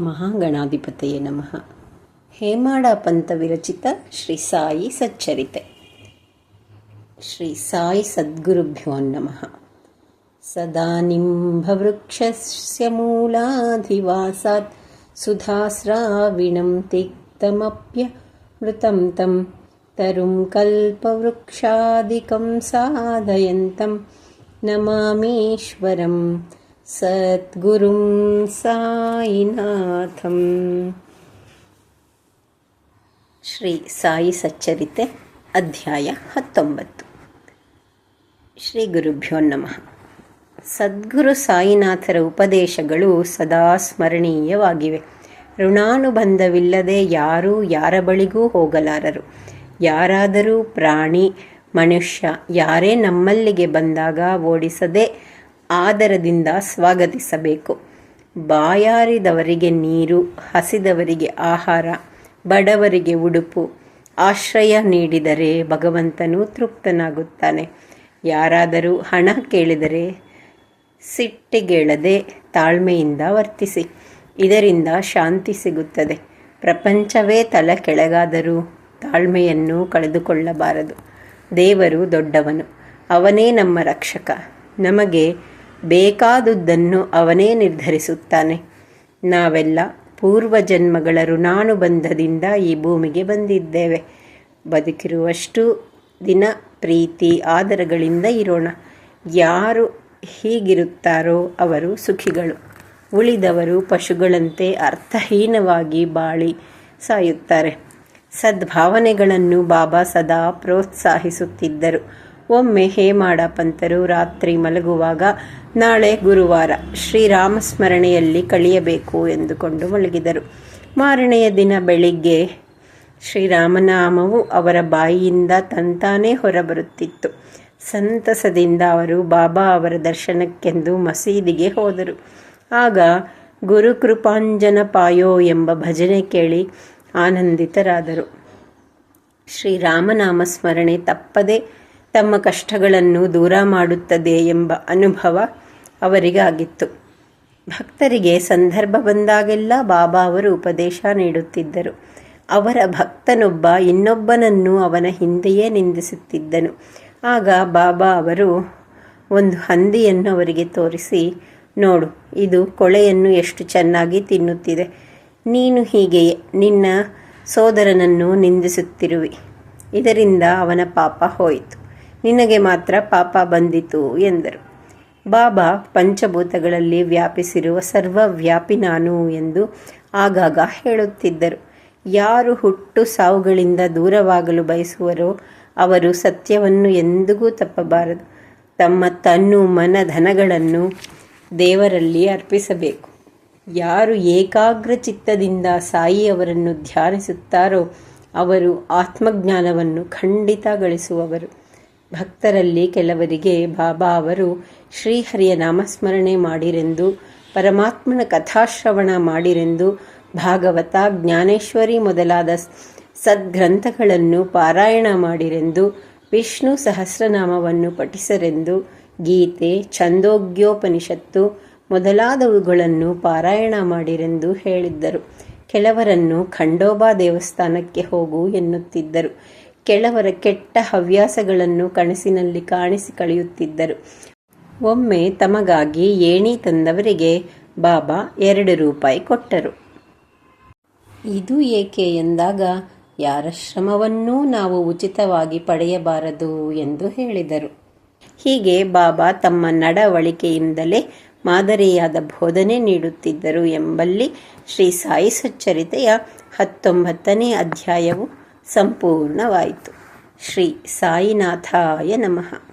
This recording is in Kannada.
महागणाधिपतये नमः। हेमाडापन्तविरचित श्रीसाई सच्चरिते। श्रीसाई सद्गुरुभ्योन्नमः सदा निम्भवृक्षस्य मूलाधिवासात् सुधाविणं तिक्तमप्यमृतं तं तरुं कल्पवृक्षादिकं साधयन्तं नमामीश्वरम्। ಸದ್ಗುರುಂ ಸಾಯಿನಾಥಂ ಶ್ರೀ ಸಾಯಿ ಸಚ್ಚರಿತೆ ಅಧ್ಯಾಯ ಹತ್ತೊಂಬತ್ತು. ಶ್ರೀ ಗುರುಭ್ಯೋ ನಮಃ. ಸದ್ಗುರು ಸಾಯಿನಾಥರ ಉಪದೇಶಗಳು ಸದಾ ಸ್ಮರಣೀಯವಾಗಿವೆ. ಋಣಾನುಬಂಧವಿಲ್ಲದೆ ಯಾರೂ ಯಾರ ಬಳಿಗೂ ಹೋಗಲಾರರು. ಯಾರಾದರೂ ಪ್ರಾಣಿ, ಮನುಷ್ಯ, ಯಾರೇ ನಮ್ಮಲ್ಲಿಗೆ ಬಂದಾಗ ಓಡಿಸದೆ ಆದರದಿಂದ ಸ್ವಾಗತಿಸಬೇಕು. ಬಾಯಾರಿದವರಿಗೆ ನೀರು, ಹಸಿದವರಿಗೆ ಆಹಾರ, ಬಡವರಿಗೆ ಉಡುಪು, ಆಶ್ರಯ ನೀಡಿದರೆ ಭಗವಂತನು ತೃಪ್ತನಾಗುತ್ತಾನೆ. ಯಾರಾದರೂ ಹಣ ಕೇಳಿದರೆ ಸಿಟ್ಟಿಗೇಳದೆ ತಾಳ್ಮೆಯಿಂದ ವರ್ತಿಸಿ, ಇದರಿಂದ ಶಾಂತಿ ಸಿಗುತ್ತದೆ. ಪ್ರಪಂಚವೇ ತಲೆ ಕೆಳಗಾದರೂ ತಾಳ್ಮೆಯನ್ನು ಕಳೆದುಕೊಳ್ಳಬಾರದು. ದೇವರು ದೊಡ್ಡವನು, ಅವನೇ ನಮ್ಮ ರಕ್ಷಕ. ನಮಗೆ ಬೇಕಾದುದನ್ನು ಅವನೇ ನಿರ್ಧರಿಸುತ್ತಾನೆ. ನಾವೆಲ್ಲ ಪೂರ್ವಜನ್ಮಗಳ ಋಣಾನುಬಂಧದಿಂದ ಈ ಭೂಮಿಗೆ ಬಂದಿದ್ದೇವೆ. ಬದುಕಿರುವಷ್ಟು ದಿನ ಪ್ರೀತಿ ಆದರಗಳಿಂದ ಇರೋಣ. ಯಾರು ಹೀಗಿರುತ್ತಾರೋ ಅವರು ಸುಖಿಗಳು. ಉಳಿದವರು ಪಶುಗಳಂತೆ ಅರ್ಥಹೀನವಾಗಿ ಬಾಳಿ ಸಾಯುತ್ತಾರೆ. ಸದ್ಭಾವನೆಗಳನ್ನು ಬಾಬಾ ಸದಾ ಪ್ರೋತ್ಸಾಹಿಸುತ್ತಿದ್ದರು. ಒಮ್ಮೆ ಹೇಮಾಡ ಪಂತರು ರಾತ್ರಿ ಮಲಗುವಾಗ ನಾಳೆ ಗುರುವಾರ ಶ್ರೀರಾಮ ಸ್ಮರಣೆಯಲ್ಲಿ ಕಳೆಯಬೇಕು ಎಂದುಕೊಂಡು ಮಲಗಿದರು. ಮಾರನೆಯ ದಿನ ಬೆಳಿಗ್ಗೆ ಶ್ರೀರಾಮನಾಮವು ಅವರ ಬಾಯಿಯಿಂದ ತಂತಾನೇ ಹೊರಬರುತ್ತಿತ್ತು. ಸಂತಸದಿಂದ ಅವರು ಬಾಬಾ ಅವರ ದರ್ಶನಕ್ಕೆಂದು ಮಸೀದಿಗೆ ಹೋದರು. ಆಗ ಗುರುಕೃಪಾಂಜನ ಪಾಯೋ ಎಂಬ ಭಜನೆ ಕೇಳಿ ಆನಂದಿತರಾದರು. ಶ್ರೀರಾಮನಾಮ ಸ್ಮರಣೆ ತಪ್ಪದೆ ತಮ್ಮ ಕಷ್ಟಗಳನ್ನು ದೂರ ಮಾಡುತ್ತದೆ ಎಂಬ ಅನುಭವ ಅವರಿಗಾಗಿತ್ತು. ಭಕ್ತರಿಗೆ ಸಂದರ್ಭ ಬಂದಾಗೆಲ್ಲ ಬಾಬಾ ಅವರು ಉಪದೇಶ ನೀಡುತ್ತಿದ್ದರು. ಅವರ ಭಕ್ತನೊಬ್ಬ ಇನ್ನೊಬ್ಬನನ್ನು ಅವನ ಹಿಂದೆಯೇ ನಿಂದಿಸುತ್ತಿದ್ದನು. ಆಗ ಬಾಬಾ ಅವರು ಒಂದು ಹಂದಿಯನ್ನು ಅವರಿಗೆ ತೋರಿಸಿ, ನೋಡು, ಇದು ಕೊಳೆಯನ್ನು ಎಷ್ಟು ಚೆನ್ನಾಗಿ ತಿನ್ನುತ್ತಿದೆ. ನೀನು ಹೀಗೆಯೇ ನಿನ್ನ ಸೋದರನನ್ನು ನಿಂದಿಸುತ್ತಿರುವಿ. ಇದರಿಂದ ಅವನ ಪಾಪ ಹೋಯಿತು. ನಿನಗೆ ಮಾತ್ರ ಪಾಪ ಬಂದಿತು ಎಂದರು. ಬಾಬಾ ಪಂಚಭೂತಗಳಲ್ಲಿ ವ್ಯಾಪಿಸಿರುವ ಸರ್ವವ್ಯಾಪಿ ನಾನು ಎಂದು ಆಗಾಗ ಹೇಳುತ್ತಿದ್ದರು. ಯಾರು ಹುಟ್ಟು ಸಾವುಗಳಿಂದ ದೂರವಾಗಲು ಬಯಸುವರೋ ಅವರು ಸತ್ಯವನ್ನು ಎಂದಿಗೂ ತಪ್ಪಬಾರದು. ತಮ್ಮ ತನ್ನು ಮನ ಧನಗಳನ್ನು ದೇವರಲ್ಲಿ ಅರ್ಪಿಸಬೇಕು. ಯಾರು ಏಕಾಗ್ರ ಚಿತ್ತದಿಂದ ಸಾಯಿಯವರನ್ನು ಧ್ಯಾನಿಸುತ್ತಾರೋ ಅವರು ಆತ್ಮಜ್ಞಾನವನ್ನು ಖಂಡಿತ ಗಳಿಸುವವರು ಭಕ್ತರಲ್ಲಿ ಕೆಲವರಿಗೆ ಬಾಬಾ ಅವರು ಶ್ರೀಹರಿಯ ನಾಮಸ್ಮರಣೆ ಮಾಡಿರೆಂದು, ಪರಮಾತ್ಮನ ಕಥಾಶ್ರವಣ ಮಾಡಿರೆಂದು, ಭಾಗವತ, ಜ್ಞಾನೇಶ್ವರಿ ಮೊದಲಾದ ಸದ್ಗ್ರಂಥಗಳನ್ನು ಪಾರಾಯಣ ಮಾಡಿರೆಂದು, ವಿಷ್ಣು ಸಹಸ್ರನಾಮವನ್ನು ಪಠಿಸರೆಂದು, ಗೀತೆ, ಛಂದೋಗ್ಯೋಪನಿಷತ್ತು ಮೊದಲಾದವುಗಳನ್ನು ಪಾರಾಯಣ ಮಾಡಿರೆಂದು ಹೇಳಿದ್ದರು. ಕೆಲವರನ್ನು ಖಂಡೋಬಾ ದೇವಸ್ಥಾನಕ್ಕೆ ಹೋಗು ಎನ್ನುತ್ತಿದ್ದರು. ಕೆಲವರ ಕೆಟ್ಟ ಹವ್ಯಾಸಗಳನ್ನು ಕನಸಿನಲ್ಲಿ ಕಾಣಿಸಿ ಕಳೆಯುತ್ತಿದ್ದರು. ಒಮ್ಮೆ ತಮಗಾಗಿ ಏಣಿ ತಂದವರಿಗೆ ಬಾಬಾ ಎರಡು ರೂಪಾಯಿ ಕೊಟ್ಟರು. ಇದು ಏಕೆ ಎಂದಾಗ, ಯಾರ ಶ್ರಮವನ್ನೂ ನಾವು ಉಚಿತವಾಗಿ ಪಡೆಯಬಾರದು ಎಂದು ಹೇಳಿದರು. ಹೀಗೆ ಬಾಬಾ ತಮ್ಮ ನಡವಳಿಕೆಯಿಂದಲೇ ಮಾದರಿಯಾದ ಬೋಧನೆ ನೀಡುತ್ತಿದ್ದರು ಎಂಬಲ್ಲಿ ಶ್ರೀ ಸಾಯಿ ಸಚ್ಚರಿತೆಯ ಹತ್ತೊಂಬತ್ತನೇ ಅಧ್ಯಾಯವು ಸಂಪೂರ್ಣವಾಯಿತು. ಶ್ರೀ ಸಾಯಿನಾಥಾಯ ನಮಃ.